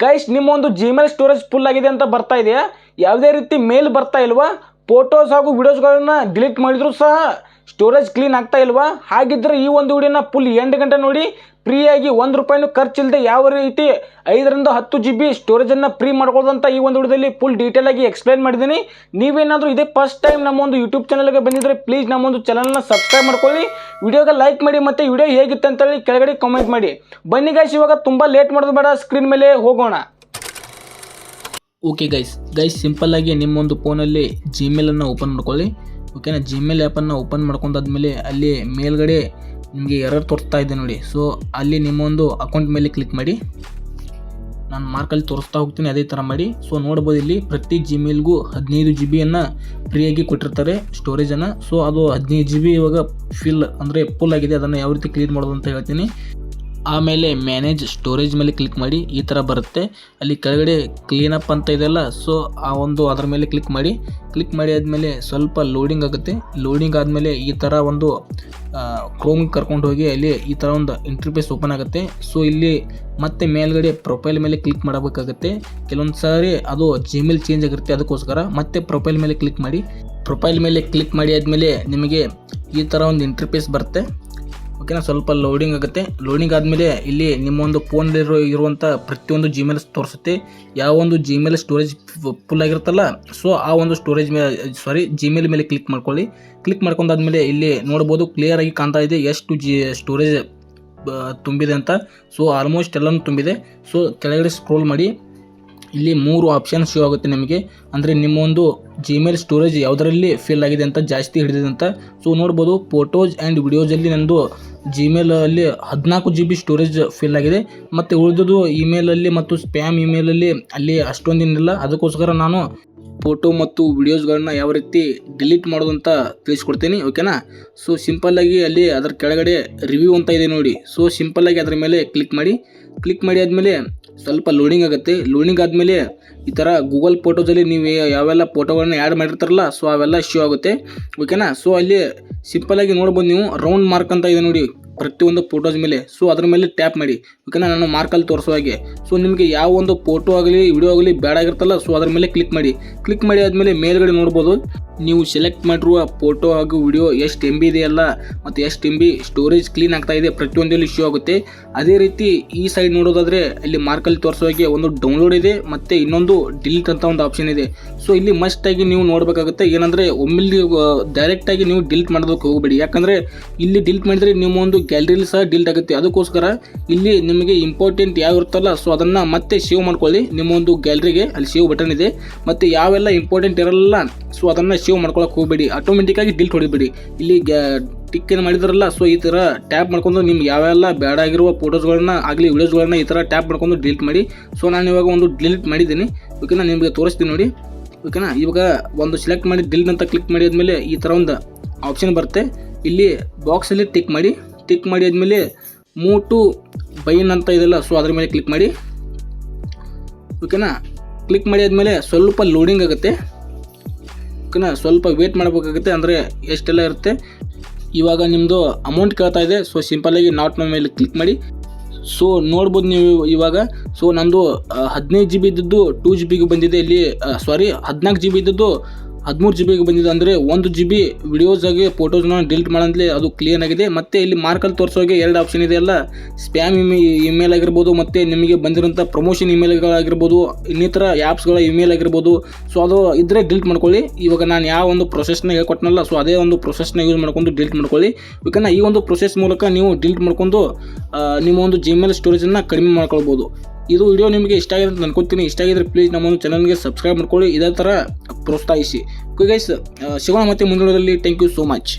Guys ನಿಮ್ಮ ಒಂದು Gmail storage full ಆಗಿದೆ ಅಂತ ಬರ್ತಾ ಇದೆಯಾ? ಯಾವುದೇ ರೀತಿ ಮೇಲ್ ಬರ್ತಾ ಇಲ್ವಾ? ಫೋಟೋಸ್ ಹಾಗೂ ವಿಡಿಯೋಸ್ಗಳನ್ನ ಡಿಲೀಟ್ ಮಾಡಿದ್ರು ಸಹ ಸ್ಟೋರೇಜ್ ಕ್ಲೀನ್ ಆಗ್ತಾ ಇಲ್ವಾ? ಹಾಗಿದ್ರೆ ಈ ಒಂದು ವಿಡಿಯೋನ ಫುಲ್ ಎಂಟು ಗಂಟೆ ನೋಡಿ, ಫ್ರೀಯಾಗಿ ಒಂದು ರೂಪಾಯಿನೂ ಖರ್ಚಿಲ್ಲದೆ ಯಾವ ರೀತಿ ಐದರಿಂದ ಹತ್ತು ಜಿ ಬಿ ಸ್ಟೋರೇಜನ್ನು ಫ್ರೀ ಮಾಡ್ಕೊಳ್ಳೋದಂತ ಈ ಒಂದು ವಿಡಿಯೋದಲ್ಲಿ ಫುಲ್ ಡೀಟೇಲ್ ಆಗಿ ಎಕ್ಸ್ಪ್ಲೈನ್ ಮಾಡಿದ್ದೀನಿ. ನೀವೇನಾದರೂ ಇದೇ ಫಸ್ಟ್ ಟೈಮ್ ನಮ್ಮ ಒಂದು ಯೂಟ್ಯೂಬ್ ಚಾನಲ್ಗೆ ಬಂದಿದ್ದರೆ ಪ್ಲೀಸ್ ನಮ್ಮ ಒಂದು ಚಾನಲ್ನ ಸಬ್ಸ್ಕ್ರೈಬ್ ಮಾಡ್ಕೊಳ್ಳಿ. ವಿಡಿಯೋಗೆ ಲೈಕ್ ಮಾಡಿ ಮತ್ತು ವಿಡಿಯೋ ಹೇಗಿತ್ತು ಅಂತೇಳಿ ಕೆಳಗಡೆ ಕಾಮೆಂಟ್ ಮಾಡಿ. ಬನ್ನಿ ಗೈಸ್ ಇವಾಗ ತುಂಬ ಲೇಟ್ ಮಾಡೋದು ಬೇಡ ಸ್ಕ್ರೀನ್ ಮೇಲೆ ಹೋಗೋಣ. ಓಕೆ ಗೈಸ್ ಗೈಸ್ ಸಿಂಪಲ್ಲಾಗಿ ನಿಮ್ಮೊಂದು ಫೋನಲ್ಲಿ ಜಿಮೇಲನ್ನು ಓಪನ್ ಮಾಡ್ಕೊಳ್ಳಿ. ಓಕೆನಾ ಜಿಮೇಲ್ ಆ್ಯಪನ್ನು ಓಪನ್ ಮಾಡ್ಕೊಂಡಾದ್ಮೇಲೆ ಅಲ್ಲಿ ಮೇಲ್ಗಡೆ ನಿಮಗೆ ಎರರ್ ತೋರಿಸ್ತಾ ಇದೆ ನೋಡಿ. ಸೊ ಅಲ್ಲಿ ನಿಮ್ಮೊಂದು ಅಕೌಂಟ್ ಮೇಲೆ ಕ್ಲಿಕ್ ಮಾಡಿ. ನಾನು ಮಾರ್ಕಲ್ಲಿ ತೋರಿಸ್ತಾ ಹೋಗ್ತೀನಿ, ಅದೇ ಥರ ಮಾಡಿ. ಸೊ ನೋಡ್ಬೋದು ಇಲ್ಲಿ ಪ್ರತಿ ಜಿಮೇಲ್ಗೂ ಹದಿನೈದು ಜಿ ಬಿಯನ್ನು ಫ್ರೀಯಾಗಿ ಕೊಟ್ಟಿರ್ತಾರೆ ಸ್ಟೋರೇಜನ್ನು ಸೊ ಅದು ಹದಿನೈದು ಜಿ ಬಿ ಇವಾಗ ಫಿಲ್ ಅಂದರೆ ಫುಲ್ ಆಗಿದೆ, ಅದನ್ನು ಯಾವ ರೀತಿ ಕ್ಲೀನ್ ಮಾಡೋದು ಅಂತ ಹೇಳ್ತೀನಿ. ಆಮೇಲೆ ಮ್ಯಾನೇಜ್ ಸ್ಟೋರೇಜ್ ಮೇಲೆ ಕ್ಲಿಕ್ ಮಾಡಿ ಈ ಥರ ಬರುತ್ತೆ. ಅಲ್ಲಿ ಕೆಳಗಡೆ ಕ್ಲೀನಪ್ ಅಂತ ಇದೆಲ್ಲ ಸೊ ಆ ಒಂದು ಅದರ ಮೇಲೆ ಕ್ಲಿಕ್ ಮಾಡಿ. ಕ್ಲಿಕ್ ಮಾಡಿ ಆದಮೇಲೆ ಸ್ವಲ್ಪ ಲೋಡಿಂಗ್ ಆಗುತ್ತೆ. ಲೋಡಿಂಗ್ ಆದಮೇಲೆ ಈ ಥರ ಒಂದು ಕ್ರೋಮ್ ಕರ್ಕೊಂಡು ಹೋಗಿ ಅಲ್ಲಿ ಈ ಥರ ಒಂದು ಇಂಟರ್ಫೇಸ್ ಓಪನ್ ಆಗುತ್ತೆ. ಸೊ ಇಲ್ಲಿ ಮತ್ತೆ ಮೇಲ್ಗಡೆ ಪ್ರೊಫೈಲ್ ಮೇಲೆ ಕ್ಲಿಕ್ ಮಾಡಬೇಕಾಗುತ್ತೆ. ಕೆಲವೊಂದು ಸಾರಿ ಅದು ಜಿಮೇಲ್ ಚೇಂಜ್ ಆಗಿರುತ್ತೆ ಅದಕ್ಕೋಸ್ಕರ. ಮತ್ತೆ ಪ್ರೊಫೈಲ್ ಮೇಲೆ ಕ್ಲಿಕ್ ಮಾಡಿ. ಪ್ರೊಫೈಲ್ ಮೇಲೆ ಕ್ಲಿಕ್ ಮಾಡಿ ಆದಮೇಲೆ ನಿಮಗೆ ಈ ಥರ ಒಂದು ಇಂಟರ್ಫೇಸ್ ಬರುತ್ತೆ. ಓಕೆನಾ? ಸ್ವಲ್ಪ ಲೋಡಿಂಗ್ ಆಗುತ್ತೆ. ಲೋಡಿಂಗ್ ಆದಮೇಲೆ ಇಲ್ಲಿ ನಿಮ್ಮ ಒಂದು ಫೋನಲ್ಲಿರೋ ಇರುವಂಥ ಪ್ರತಿಯೊಂದು ಜಿಮೇಲ್ ತೋರಿಸುತ್ತೆ. ಯಾವ ಒಂದು ಜಿಮೇಲ್ ಸ್ಟೋರೇಜ್ ಫುಲ್ ಆಗಿರುತ್ತಲ್ಲ ಸೊ ಆ ಒಂದು ಸ್ಟೋರೇಜ್ ಮೇಲೆ ಸಾರಿ ಜಿಮೇಲ್ ಮೇಲೆ ಕ್ಲಿಕ್ ಮಾಡ್ಕೊಳ್ಳಿ. ಕ್ಲಿಕ್ ಮಾಡ್ಕೊಂಡಾದ್ಮೇಲೆ ಇಲ್ಲಿ ನೋಡ್ಬೋದು ಕ್ಲಿಯರ್ ಆಗಿ ಕಾಣ್ತಾ ಇದೆ ಎಷ್ಟು ಜಿ ಸ್ಟೋರೇಜ್ ತುಂಬಿದೆ ಅಂತ. ಸೊ ಆಲ್ಮೋಸ್ಟ್ ಎಲ್ಲನೂ ತುಂಬಿದೆ. ಸೊ ಕೆಳಗಡೆ ಸ್ಕ್ರೋಲ್ ಮಾಡಿ. ಇಲ್ಲಿ ಮೂರು ಆಪ್ಷನ್ ಶೋ ಆಗುತ್ತೆ ನಿಮಗೆ. ಅಂದರೆ ನಿಮ್ಮ ಒಂದು ಜಿಮೇಲ್ ಸ್ಟೋರೇಜ್ ಯಾವುದರಲ್ಲಿ ಫಿಲ್ ಆಗಿದೆ ಅಂತ, ಜಾಸ್ತಿ ಹಿಡಿದಿದೆ ಅಂತ. ಸೊ ನೋಡ್ಬೋದು ಫೋಟೋಸ್ ಆ್ಯಂಡ್ ವಿಡಿಯೋಸಲ್ಲಿ ನಂದು ಜಿಮೇಲಲ್ಲಿ ಹದಿನಾಲ್ಕು ಜಿ ಬಿ ಸ್ಟೋರೇಜ್ ಫಿಲ್ ಆಗಿದೆ. ಮತ್ತು ಉಳಿದದು ಇಮೇಲಲ್ಲಿ ಮತ್ತು ಸ್ಪ್ಯಾಮ್ ಇಮೇಲಲ್ಲಿ ಅಲ್ಲಿ ಅಷ್ಟೊಂದೇನಿಲ್ಲ. ಅದಕ್ಕೋಸ್ಕರ ನಾನು ಫೋಟೋ ಮತ್ತು ವಿಡಿಯೋಸ್ಗಳನ್ನ ಯಾವ ರೀತಿ ಡಿಲೀಟ್ ಮಾಡೋದು ಅಂತ ತಿಳಿಸ್ಕೊಡ್ತೀನಿ ಓಕೆನಾ ಸೊ ಸಿಂಪಲ್ಲಾಗಿ ಅಲ್ಲಿ ಅದರ ಕೆಳಗಡೆ ರಿವ್ಯೂ ಅಂತ ಇದೆ ನೋಡಿ. ಸೊ ಸಿಂಪಲ್ಲಾಗಿ ಅದರ ಮೇಲೆ ಕ್ಲಿಕ್ ಮಾಡಿ. ಕ್ಲಿಕ್ ಮಾಡಿ ಆದಮೇಲೆ ಸ್ವಲ್ಪ ಲೋಡಿಂಗ್ ಆಗುತ್ತೆ. ಲೋಡಿಂಗ್ ಆದಮೇಲೆ ಈ ಥರ ಗೂಗಲ್ ಫೋಟೋದಲ್ಲಿ ನೀವು ಯಾವೆಲ್ಲ ಫೋಟೋಗಳನ್ನ ಆ್ಯಡ್ ಮಾಡಿರ್ತಾರಲ್ಲ ಸೊ ಅವೆಲ್ಲ ಶೋ ಆಗುತ್ತೆ. ಓಕೆನಾ ಸೊ ಅಲ್ಲಿ ಸಿಂಪಲಾಗಿ ನೋಡ್ಬೋದು ನೀವು ರೌಂಡ್ ಮಾರ್ಕ್ ಅಂತ ಇದೆ ನೋಡಿ ಪ್ರತಿಯೊಂದು ಫೋಟೋಸ್ ಮೇಲೆ. ಸೊ ಅದ್ರ ಮೇಲೆ ಟ್ಯಾಪ್ ಮಾಡಿ. ಓಕೆನಾ ನಾನು ಮಾರ್ಕಲ್ಲಿ ತೋರಿಸೋ ಹಾಗೆ. ಸೊ ನಿಮಗೆ ಯಾವ ಒಂದು ಫೋಟೋ ಆಗಲಿ ವಿಡಿಯೋ ಆಗಲಿ ಬೇಡ ಆಗಿರ್ತಲ್ಲ ಸೊ ಅದ್ರ ಮೇಲೆ ಕ್ಲಿಕ್ ಮಾಡಿ. ಕ್ಲಿಕ್ ಮಾಡಿ ಆದಮೇಲೆ ಮೇಲ್ಗಡೆ ನೋಡ್ಬೋದು. ನೀವು ಸೆಲೆಕ್ಟ್ ಮಾಡಿರುವ ಫೋಟೋ ಹಾಗೂ ವಿಡಿಯೋ ಎಷ್ಟು ಎಂ ಬಿ ಇದೆಯಲ್ಲ ಮತ್ತು ಎಷ್ಟು ಎಂ ಬಿ ಸ್ಟೋರೇಜ್ ಕ್ಲೀನ್ ಆಗ್ತಾ ಇದೆ ಪ್ರತಿಯೊಂದಲ್ಲಿ ಇಶ್ಯೂ ಆಗುತ್ತೆ. ಅದೇ ರೀತಿ ಈ ಸೈಡ್ ನೋಡೋದಾದರೆ ಇಲ್ಲಿ ಮಾರ್ಕಲ್ಲಿ ತೋರಿಸೋ ಹಾಗೆ ಒಂದು ಡೌನ್ಲೋಡ್ ಇದೆ ಮತ್ತು ಇನ್ನೊಂದು ಡಿಲೀಟ್ ಅಂತ ಒಂದು ಆಪ್ಷನ್ ಇದೆ. ಸೊ ಇಲ್ಲಿ ಮಸ್ಟಾಗಿ ನೀವು ನೋಡಬೇಕಾಗುತ್ತೆ ಏನಂದರೆ ಒಮ್ಮೆಲ್ಲಿ ಡೈರೆಕ್ಟಾಗಿ ನೀವು ಡಿಲೀಟ್ ಮಾಡೋದಕ್ಕೆ ಹೋಗಬೇಡಿ. ಯಾಕಂದರೆ ಇಲ್ಲಿ ಡಿಲೀಟ್ ಮಾಡಿದರೆ ನಿಮ್ಮ ಒಂದು ಗ್ಯಾಲರಿಲಿ ಸಹ ಡಿಲೀಟ್ ಆಗುತ್ತೆ. ಅದಕ್ಕೋಸ್ಕರ ಇಲ್ಲಿ ನಿಮಗೆ ಇಂಪಾರ್ಟೆಂಟ್ ಯಾವ ಇರುತ್ತಲ್ಲ ಸೊ ಅದನ್ನು ಮತ್ತೆ ಸೇವ್ ಮಾಡ್ಕೊಳ್ಳಿ. ನಿಮ್ಮ ಒಂದು ಗ್ಯಾಲರಿಗೆ ಅಲ್ಲಿ ಸೇವ್ ಬಟನ್ ಇದೆ. ಮತ್ತು ಯಾವೆಲ್ಲ ಇಂಪಾರ್ಟೆಂಟ್ ಇರಲ್ಲ ಸೊ ಅದನ್ನು ಸೇವ್ ಮಾಡ್ಕೊಳಕ್ಕೆ ಹೋಗಬೇಡಿ. ಆಟೋಮೆಟಿಕ್ಕಾಗಿ ಡಿಲ್ಟ್ ಹೊಡಿಬೇಡಿ. ಇಲ್ಲಿ ಟಿಕ್ ಏನು ಮಾಡಿದ್ರಲ್ಲ ಸೊ ಈ ಥರ ಟ್ಯಾಪ್ ಮಾಡ್ಕೊಂಡು ನಿಮ್ಗೆ ಯಾವೆಲ್ಲ ಬೇಡ ಆಗಿರುವ ಫೋಟೋಸ್ಗಳನ್ನ ಆಗಲಿ ವೀಡಿಯೋಸ್ಗಳನ್ನ ಈ ಥರ ಟ್ಯಾಪ್ ಮಾಡ್ಕೊಂಡು ಡಿಲೀಟ್ ಮಾಡಿ. ಸೊ ನಾನು ಇವಾಗ ಒಂದು ಡಿಲೀಟ್ ಮಾಡಿದ್ದೀನಿ. ಓಕೆನಾ ನಿಮಗೆ ತೋರಿಸ್ತೀನಿ ನೋಡಿ. ಓಕೆನಾ ಇವಾಗ ಒಂದು ಸೆಲೆಕ್ಟ್ ಮಾಡಿ ಡಿಲೀಟ್ ಅಂತ ಕ್ಲಿಕ್ ಮಾಡಿ ಆದಮೇಲೆ ಈ ಥರ ಒಂದು ಆಪ್ಷನ್ ಬರುತ್ತೆ. ಇಲ್ಲಿ ಬಾಕ್ಸಲ್ಲಿ ಟಿಕ್ ಮಾಡಿ. ಟಿಕ್ ಮಾಡಿ ಆದಮೇಲೆ ಮೂ ಟು ಬೈನ್ ಅಂತ ಇದೆಲ್ಲ ಸೊ ಅದ್ರ ಮೇಲೆ ಕ್ಲಿಕ್ ಮಾಡಿ. ಓಕೆನಾ ಕ್ಲಿಕ್ ಮಾಡಿ ಆದಮೇಲೆ ಸ್ವಲ್ಪ ಲೋಡಿಂಗ್ ಆಗುತ್ತೆ. ಓಕೆನಾ ಸ್ವಲ್ಪ ವೇಟ್ ಮಾಡಬೇಕಾಗುತ್ತೆ, ಅಂದರೆ ಎಷ್ಟೆಲ್ಲ ಇರುತ್ತೆ. ಇವಾಗ ನಿಮ್ಮದು ಅಮೌಂಟ್ ಕೇಳ್ತಾ ಇದೆ ಸೊ ಸಿಂಪಲ್ಲಾಗಿ ನಾಟ್ ನೋ ಮೇಲೆ ಕ್ಲಿಕ್ ಮಾಡಿ. ಸೊ ನೋಡ್ಬೋದು ನೀವು ಇವಾಗ. ಸೊ ನಂದು ಹದಿನೈದು ಜಿ ಬಿ ಇದ್ದದ್ದು ಟೂ ಜಿ ಬಿಗೆ ಬಂದಿದೆ, ಇಲ್ಲಿ ಸಾರಿ ಹದಿನಾಲ್ಕು ಜಿ ಬಿ ಇದ್ದದ್ದು ಹದಿಮೂರು ಜಿ ಬಿಗೆ ಬಂದಿದೆ ಅಂದರೆ ಒಂದು ಜಿ ಬಿ ವಿಡಿಯೋಸ್ ಆಗಿ ಫೋಟೋಸ್ನ ಡಿಲೀಟ್ ಮಾಡಂತಲೇ ಅದು ಕ್ಲಿಯರ್ ಆಗಿದೆ. ಮತ್ತು ಇಲ್ಲಿ ಮಾರ್ಕಲ್ಲಿ ತೋರಿಸೋಗೆ ಎರಡು ಆಪ್ಷನ್ ಇದೆ ಅಲ್ಲ. ಸ್ಪ್ಯಾಮ್ ಇಮೇ ಇಮೇಲ್ ಆಗಿರ್ಬೋದು, ಮತ್ತು ನಿಮಗೆ ಬಂದಿರೋಂಥ ಪ್ರಮೋಷನ್ ಇಮೇಲ್ಗಳಾಗಿರ್ಬೋದು ಇನ್ನಿತರ ಆ್ಯಪ್ಸ್ಗಳ ಇಮೇಲ್ ಆಗಿರ್ಬೋದು. ಸೊ ಅದು ಇದ್ದರೆ ಡಿಲೀಟ್ ಮಾಡ್ಕೊಳ್ಳಿ. ಇವಾಗ ನಾನು ಯಾವ ಒಂದು ಪ್ರೊಸೆಸ್ನ ಹೇಳ್ಕೊಟ್ನಲ್ಲ ಸೊ ಅದೇ ಒಂದು ಪ್ರೊಸೆಸ್ನ ಯೂಸ್ ಮಾಡ್ಕೊಂಡು ಡಿಲೀಟ್ ಮಾಡ್ಕೊಳ್ಳಿ. ಯಾಕಂದರೆ ಈ ಒಂದು ಪ್ರೊಸೆಸ್ ಮೂಲಕ ನೀವು ಡಿಲೀಟ್ ಮಾಡ್ಕೊಂಡು ನಿಮ್ಮ ಒಂದು ಜಿಮೇಲ್ ಸ್ಟೋರೇಜನ್ನು ಕಡಿಮೆ ಮಾಡ್ಕೊಳ್ಬೋದು. ಇದು ವಿಡಿಯೋ ನಿಮಗೆ ಇಷ್ಟ ಆಗಿದೆ ಅಂತ ಅನ್ಕೊತೀನಿ. ಇಷ್ಟ ಆಗಿದ್ರೆ ಪ್ಲೀಸ್ ನಮ್ಮ ಚಾನಲ್ಗೆ ಸಬ್ಸ್ಕ್ರೈಬ್ ಮಾಡ್ಕೊಳ್ಳಿ. ಇದೇ ಥರ ಪ್ರೋತ್ಸಾಹಿಸಿ. ಗೈಸ್ ಸಿಗೋಣ ಮತ್ತೆ ಮುಂದಿನದಲ್ಲಿ ಥ್ಯಾಂಕ್ ಯು ಸೋ ಮಚ್